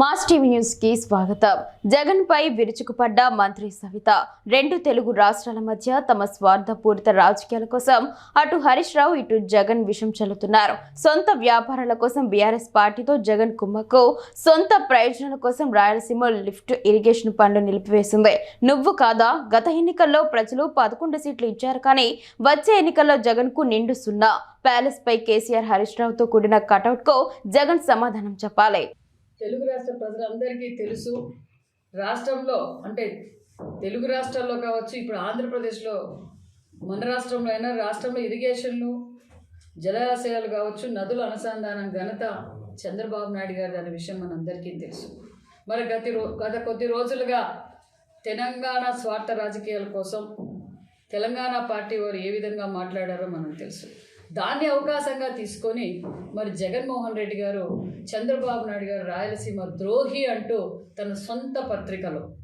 Mass TV న్యూస్కి స్వాగతం. జగన్ పై విరుచుకుపడ్డ మంత్రి సవిత. రెండు తెలుగు రాష్ట్రాల మధ్య తమ స్వార్థపూరిత రాజకీయాల కోసం అటు హరీష్ రావు ఇటు జగన్ విషం చల్లుతున్నారు. సొంత వ్యాపారాల కోసం బీఆర్ఎస్ పార్టీతో జగన్ కుమ్మకు సొంత ప్రయోజనాల కోసం రాయలసీమ లిఫ్ట్ ఇరిగేషన్ పనులు నిలిపివేసింది. నువ్వు కాదా? గత ఎన్నికల్లో ప్రజలు పదకొండు సీట్లు ఇచ్చారు కానీ వచ్చే ఎన్నికల్లో జగన్కు నిండు సున్నా. ప్యాలెస్ పై కేసీఆర్ హరీష్ రావుతో కూడిన కటౌట్కు జగన్ సమాధానం చెప్పాలి. తెలుగు రాష్ట్ర ప్రజలందరికీ తెలుసు. రాష్ట్రంలో అంటే తెలుగు రాష్ట్రాల్లో కావచ్చు ఇప్పుడు ఆంధ్రప్రదేశ్లో మన రాష్ట్రంలో అయినా రాష్ట్రంలో ఇరిగేషన్లు జలాశయాలు కావచ్చు నదుల అనుసంధానం ఘనత చంద్రబాబు నాయుడు గారి అనే విషయం మనందరికీ తెలుసు. మరి గతి రో గత కొద్ది రోజులుగా తెలంగాణ స్వార్థ రాజకీయాల కోసం తెలంగాణ పార్టీ వారు ఏ విధంగా మాట్లాడారో మనకు తెలుసు. దాన్ని అవకాశంగా తీసుకొని మరి జగన్మోహన్ రెడ్డి గారు చంద్రబాబు నాయుడు గారు రాయలసీమ ద్రోహి అంటూ తన సొంత పత్రికలో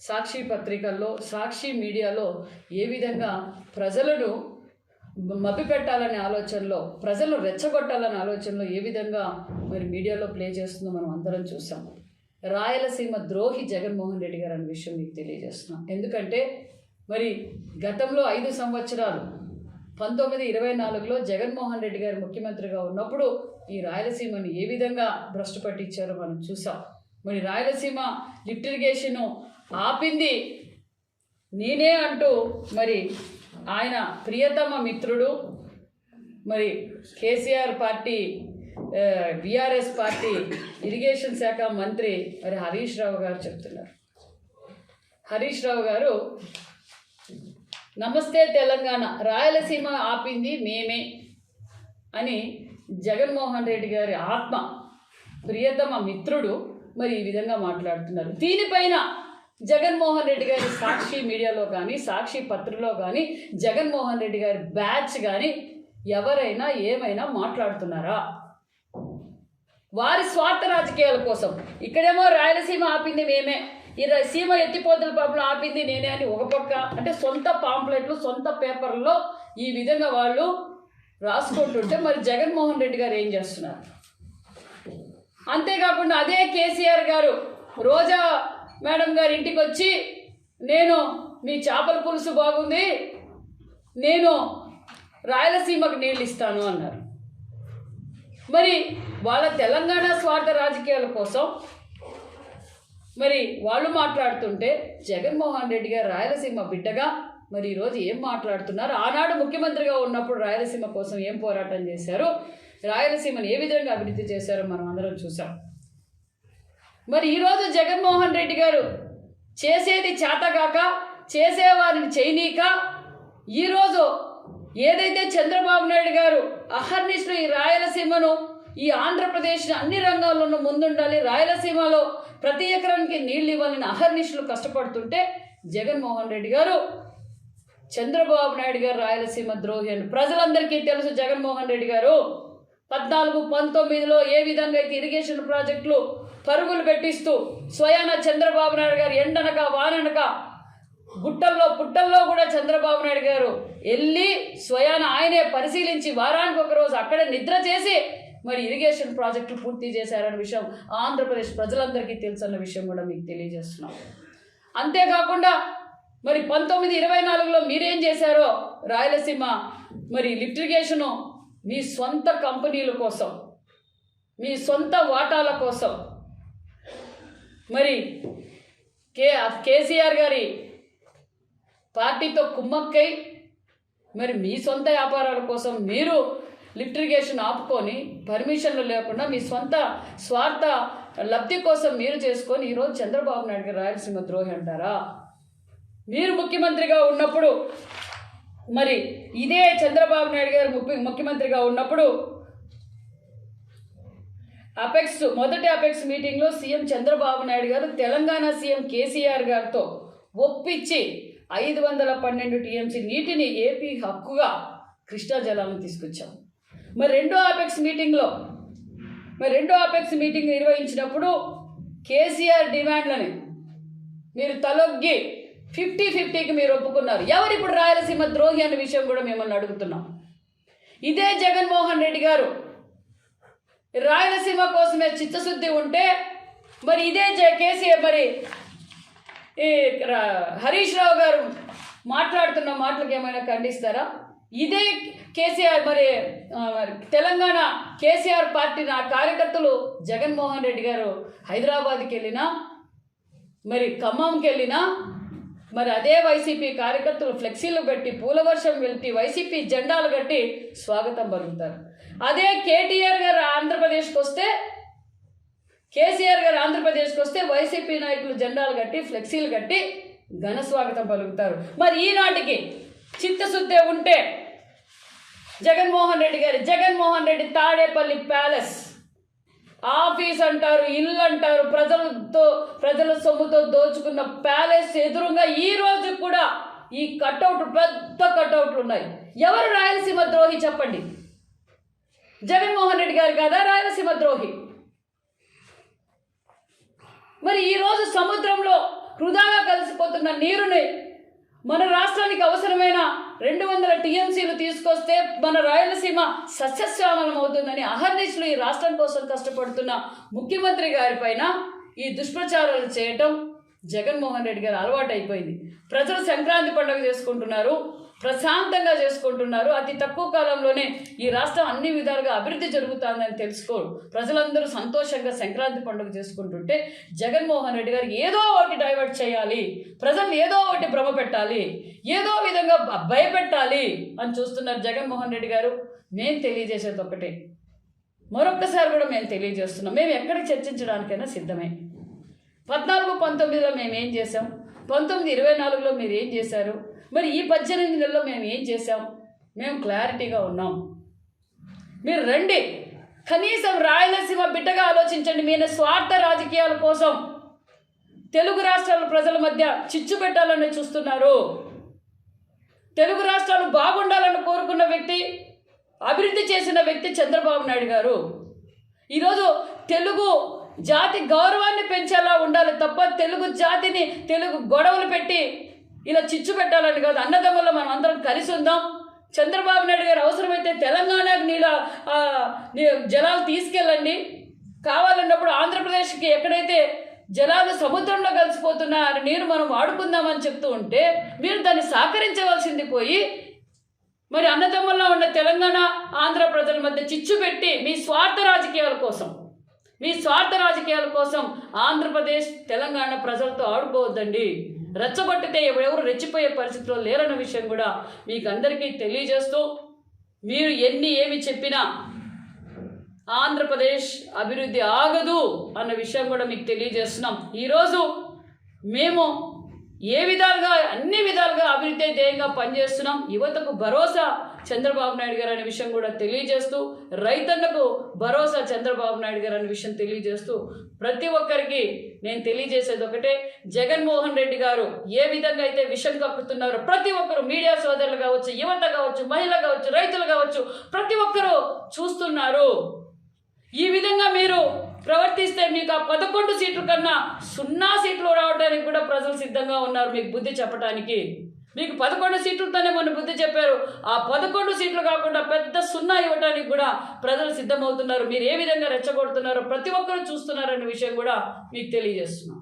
సాక్షి పత్రికల్లో సాక్షి మీడియాలో ఏ విధంగా ప్రజలను మభ్యపెట్టాలనే ఆలోచనలో ప్రజలు రెచ్చగొట్టాలనే ఆలోచనలో ఏ విధంగా మరి మీడియాలో ప్లే చేస్తుందో మనం అందరం చూసాం. రాయలసీమ ద్రోహి జగన్మోహన్ రెడ్డి గారు అనే విషయం మీకు తెలియజేస్తున్నాం. ఎందుకంటే మరి గతంలో ఐదు సంవత్సరాలు పంతొమ్మిది ఇరవై నాలుగులో జగన్మోహన్ రెడ్డి గారు ముఖ్యమంత్రిగా ఉన్నప్పుడు ఈ రాయలసీమను ఏ విధంగా భ్రష్టు పట్టించారో మనం చూసాం. మరి రాయలసీమ లిఫ్ట్ ఆపింది నేనే అంటూ మరి ఆయన ప్రియతమ మిత్రుడు మరి KCR party BRS party irrigation శాఖ మంత్రి మరి హరీష్ రావు గారు చెప్తున్నారు. హరీష్ రావు గారు నమస్తే తెలంగాణ. రాయలసీమ ఆపింది మేమే అని జగన్మోహన్ రెడ్డి గారి ఆత్మ ప్రియతమ మిత్రుడు మరి ఈ విధంగా మాట్లాడుతున్నారు. దీనిపైన జగన్మోహన్ రెడ్డి గారి సాక్షి మీడియాలో కానీ సాక్షి పత్రికలో కానీ జగన్మోహన్ రెడ్డి గారి బ్యాచ్ కానీ ఎవరైనా ఏమైనా మాట్లాడుతున్నారా? వారి స్వార్థ రాజకీయాల కోసం. ఇక్కడేమో రాయలసీమ ఆపింది మేమే. ఈ సీమ ఎత్తిపోతల పాపలు ఆపింది నేనే అని ఒక పక్క. అంటే సొంత పాంప్లెట్లు సొంత పేపర్లో ఈ విధంగా వాళ్ళు రాసుకుంటుంటే మరి జగన్మోహన్ రెడ్డి గారు ఏం చేస్తున్నారు? అంతేకాకుండా అదే కేసీఆర్ గారు రోజా మేడం గారి ఇంటికి వచ్చి నేను మీ చేపల పులుసు బాగుంది నేను రాయలసీమకు నీళ్ళు ఇస్తాను అన్నారు. మరి వాళ్ళ తెలంగాణ స్వార్థ రాజకీయాల కోసం మరి వాళ్ళు మాట్లాడుతుంటే జగన్మోహన్ రెడ్డి గారు రాయలసీమ బిడ్డగా మరి ఈరోజు ఏం మాట్లాడుతున్నారు? ఆనాడు ముఖ్యమంత్రిగా ఉన్నప్పుడు రాయలసీమ కోసం ఏం పోరాటం చేశారు? రాయలసీమను ఏ విధంగా అభివృద్ధి చేశారో మనం అందరం చూసాం మరి ఈరోజు జగన్మోహన్ రెడ్డి గారు చేసేది చేతగాక చేసేవారిని చేయనీక ఈరోజు ఏదైతే చంద్రబాబు నాయుడు గారు అహర్నిశలు ఈ రాయలసీమను ఈ ఆంధ్రప్రదేశ్ అన్ని రంగాల్లోనూ ముందుండాలి. రాయలసీమలో ప్రతి ఎకరానికి నీళ్ళు ఇవ్వాలని అహర్నిశలు కష్టపడుతుంటే జగన్మోహన్ రెడ్డి గారు చంద్రబాబు నాయుడు గారు రాయలసీమ ద్రోహి అని ప్రజలందరికీ తెలుసు జగన్మోహన్ రెడ్డి గారు. పద్నాలుగు పంతొమ్మిదిలో ఏ విధంగా అయితే ఇరిగేషన్ ప్రాజెక్టులు పరుగులు పెట్టిస్తూ స్వయాన చంద్రబాబు నాయుడు గారు ఎండనక వాననక గుట్టల్లో పుట్టల్లో కూడా చంద్రబాబు నాయుడు గారు వెళ్ళి స్వయాన ఆయనే పరిశీలించి వారానికి ఒక రోజు అక్కడే నిద్ర చేసి మరి ఇరిగేషన్ ప్రాజెక్టులు పూర్తి చేశారన్న విషయం ఆంధ్రప్రదేశ్ ప్రజలందరికీ తెలుసన్న విషయం కూడా మీకు తెలియజేస్తున్నాం. అంతేకాకుండా మరి పంతొమ్మిది ఇరవై నాలుగులో మీరేం చేశారో రాయలసీమ మరి లిఫ్ట్ మీ సొంత కంపెనీల కోసం మీ సొంత వాటాల కోసం మరి కే కేసీఆర్ గారి పార్టీతో కుమ్మక్కై మరి మీ సొంత వ్యాపారాల కోసం మీరు లిఫ్ట్ ఇరిగేషన్ ఆపుకొని పర్మిషన్లు లేకుండా మీ సొంత స్వార్థ లబ్ధి కోసం మీరు చేసుకొని ఈరోజు చంద్రబాబు నాయుడు గారు రాయలసీమ ద్రోహి అంటారా? మీరు ముఖ్యమంత్రిగా ఉన్నప్పుడు మరి ఇదే చంద్రబాబు నాయుడు గారు ముఖ్య ముఖ్యమంత్రిగా ఉన్నప్పుడు అపెక్స్ మొదటి అపెక్స్ మీటింగ్లో సీఎం చంద్రబాబు నాయుడు గారు తెలంగాణ సీఎం కేసీఆర్ గారితో ఒప్పించి ఐదు వందల పన్నెండు టీఎంసీ నీటిని ఏపీ హక్కుగా కృష్ణా జలాలను తీసుకొచ్చాం. మరి రెండో అపెక్స్ మీటింగ్లో మరి రెండో అపెక్స్ మీటింగ్ నిర్వహించినప్పుడు కేసీఆర్ డిమాండ్లని మీరు తలొగ్గి ఫిఫ్టీ ఫిఫ్టీకి మీరు ఒప్పుకున్నారు. ఎవరు ఇప్పుడు రాయలసీమ ద్రోహి అనే విషయం కూడా మిమ్మల్ని అడుగుతున్నాం. ఇదే జగన్మోహన్ రెడ్డి గారు. రాయలసీమ కోసమే చిత్తశుద్ధి ఉంటే మరి ఇదే జ- కేసీఆర్ మరి ఈ రా- హరీష్ రావు గారు మాట్లాడుతున్న మాటలకు ఏమైనా ఖండిస్తారా? ఇదే కేసీఆర్ మరి మరి తెలంగాణ కేసీఆర్ పార్టీ నా కార్యకర్తలు జగన్మోహన్ రెడ్డి గారు హైదరాబాద్కి వెళ్ళినా మరి ఖమ్మంకి వెళ్ళినా మరి అదే వైసీపీ కార్యకర్తలు ఫ్లెక్సీలు పెట్టి పూల వర్షం వెళ్తి వైసీపీ జెండాలు కట్టి స్వాగతం పలుకుతారు. అదే కేటీఆర్ గారు ఆంధ్రప్రదేశ్కి వస్తే కేసీఆర్ గారు ఆంధ్రప్రదేశ్కి వస్తే వైసీపీ నాయకులు జెండాలు కట్టి ఫ్లెక్సీలు కట్టి ఘన స్వాగతం పలుకుతారు. మరి ఈనాటికి చిత్తశుద్ధి ఉంటే జగన్మోహన్ రెడ్డి గారి జగన్మోహన్ రెడ్డి తాడేపల్లి ప్యాలెస్. ఆఫీస్ అంటారు ఇల్లు అంటారు ప్రజలతో ప్రజల సొమ్ముతో దోచుకున్న ప్యాలెస్ ఎదురుగా ఈ రోజు కూడా ఈ కట్అవుట్ పెద్ద కట్అవుట్లు ఉన్నాయి. ఎవరు రాయలసీమ ద్రోహి చెప్పండి? జగన్మోహన్ రెడ్డి గారు కదా రాయలసీమ ద్రోహి? మరి ఈరోజు సముద్రంలో వృధాగా కలిసిపోతున్న నీరుని మన రాష్ట్రానికి అవసరమైన రెండు వందల టీఎంసీలు తీసుకొస్తే మన రాయలసీమ సస్యశ్యామలం అవుతుందని అహర్నిశలు ఈ రాష్ట్రం కోసం కష్టపడుతున్న ముఖ్యమంత్రి గారిపైన ఈ దుష్ప్రచారాలు చేయటం జగన్మోహన్ రెడ్డి గారు అలవాటు అయిపోయింది ప్రజలు సంక్రాంతి పండుగ చేసుకుంటున్నారు ప్రశాంతంగా చేసుకుంటున్నారు. అతి తక్కువ కాలంలోనే ఈ రాష్ట్రం అన్ని విధాలుగా అభివృద్ధి జరుగుతుందని తెలుసుకోరు ప్రజలందరూ సంతోషంగా సంక్రాంతి పండుగ చేసుకుంటుంటే జగన్మోహన్ రెడ్డి గారు ఏదో ఒకటి డైవర్ట్ చేయాలి ప్రజల్ని ఏదో ఒకటి భ్రమ పెట్టాలి ఏదో విధంగా భ- భయపెట్టాలి అని చూస్తున్నారు జగన్మోహన్ రెడ్డి గారు. మేము తెలియజేసేది ఒకటే మరొక్కసారి కూడా మేము తెలియజేస్తున్నాం. మేము ఎక్కడికి చర్చించడానికైనా సిద్ధమే. పద్నాలుగు పంతొమ్మిదిలో మేము ఏం చేసాం పంతొమ్మిది ఇరవై నాలుగులో మీరు ఏం చేశారు? మరి ఈ పద్దెనిమిది నెలలో మేము ఏం చేసాం మేము క్లారిటీగా ఉన్నాం. మీరు రండి. కనీసం రాయలసీమ బిడ్డగా ఆలోచించండి. మీరు స్వార్థ రాజకీయాల కోసం తెలుగు రాష్ట్రాల ప్రజల మధ్య చిచ్చు పెట్టాలని చూస్తున్నారు. తెలుగు రాష్ట్రాలు బాగుండాలని కోరుకున్న వ్యక్తి అభివృద్ధి చేసిన వ్యక్తి చంద్రబాబు నాయుడు గారు. ఈరోజు తెలుగు జాతి గౌరవాన్ని పెంచేలా ఉండాలి తప్ప తెలుగు జాతిని తెలుగు గొడవలు పెట్టి ఇలా చిచ్చు పెట్టాలని కాదు. అన్నదమ్ముల్లో మనం అందరం కలిసి ఉందాం. చంద్రబాబు నాయుడు గారు అవసరమైతే తెలంగాణకు నీళ్ళ జలాలు తీసుకెళ్ళండి. కావాలన్నప్పుడు ఆంధ్రప్రదేశ్కి ఎక్కడైతే జలాలు సముద్రంలో కలిసిపోతున్న నీరు మనం వాడుకుందామని చెప్తూ ఉంటే మీరు దాన్ని సహకరించవలసింది పోయి మరి అన్నదమ్ముల్లో ఉన్న తెలంగాణ ఆంధ్ర ప్రజల మధ్య చిచ్చు పెట్టి మీ స్వార్థ రాజకీయాల కోసం మీ స్వార్థ రాజకీయాల కోసం ఆంధ్రప్రదేశ్ తెలంగాణ ప్రజలతో ఆడుకోవద్దండి. రెచ్చగొట్టితే ఎవరెవరు రెచ్చిపోయే పరిస్థితిలో లేరన్న విషయం కూడా మీకు అందరికీ తెలియజేస్తూ మీరు ఎన్ని ఏమి చెప్పినా ఆంధ్రప్రదేశ్ అభివృద్ధి ఆగదు అన్న విషయం కూడా మీకు తెలియజేస్తున్నాం. ఈరోజు మేము ఏ విధాలుగా అన్ని విధాలుగా అభివృద్ధి ధ్యేయంగా పనిచేస్తున్నాం. యువతకు భరోసా చంద్రబాబు నాయుడు గారు అనే విషయం కూడా తెలియజేస్తూ రైతన్నకు భరోసా చంద్రబాబు నాయుడు గారు అనే విషయం తెలియజేస్తూ ప్రతి ఒక్కరికి నేను తెలియజేసేది ఒకటే జగన్మోహన్ రెడ్డి గారు ఏ విధంగా అయితే విషం కక్కుతున్నారో ప్రతి ఒక్కరు మీడియా సోదరులు కావచ్చు యువత కావచ్చు మహిళ కావచ్చు రైతులు కావచ్చు ప్రతి ఒక్కరూ చూస్తున్నారు. ఈ విధంగా మీరు ప్రవర్తిస్తే మీకు ఆ పదకొండు సీట్ల కన్నా సున్నా సీట్లు రావడానికి కూడా ప్రజలు సిద్ధంగా ఉన్నారు మీకు బుద్ధి చెప్పడానికి మీకు పదకొండు సీట్లతోనే మొన్న బుద్ధి చెప్పారు. ఆ పదకొండు సీట్లు కాకుండా పెద్ద సున్నా ఇవ్వడానికి కూడా ప్రజలు సిద్ధమవుతున్నారు. మీరు ఏ విధంగా రెచ్చగొడుతున్నారో ప్రతి ఒక్కరూ చూస్తున్నారనే విషయం కూడా మీకు తెలియజేస్తున్నాం.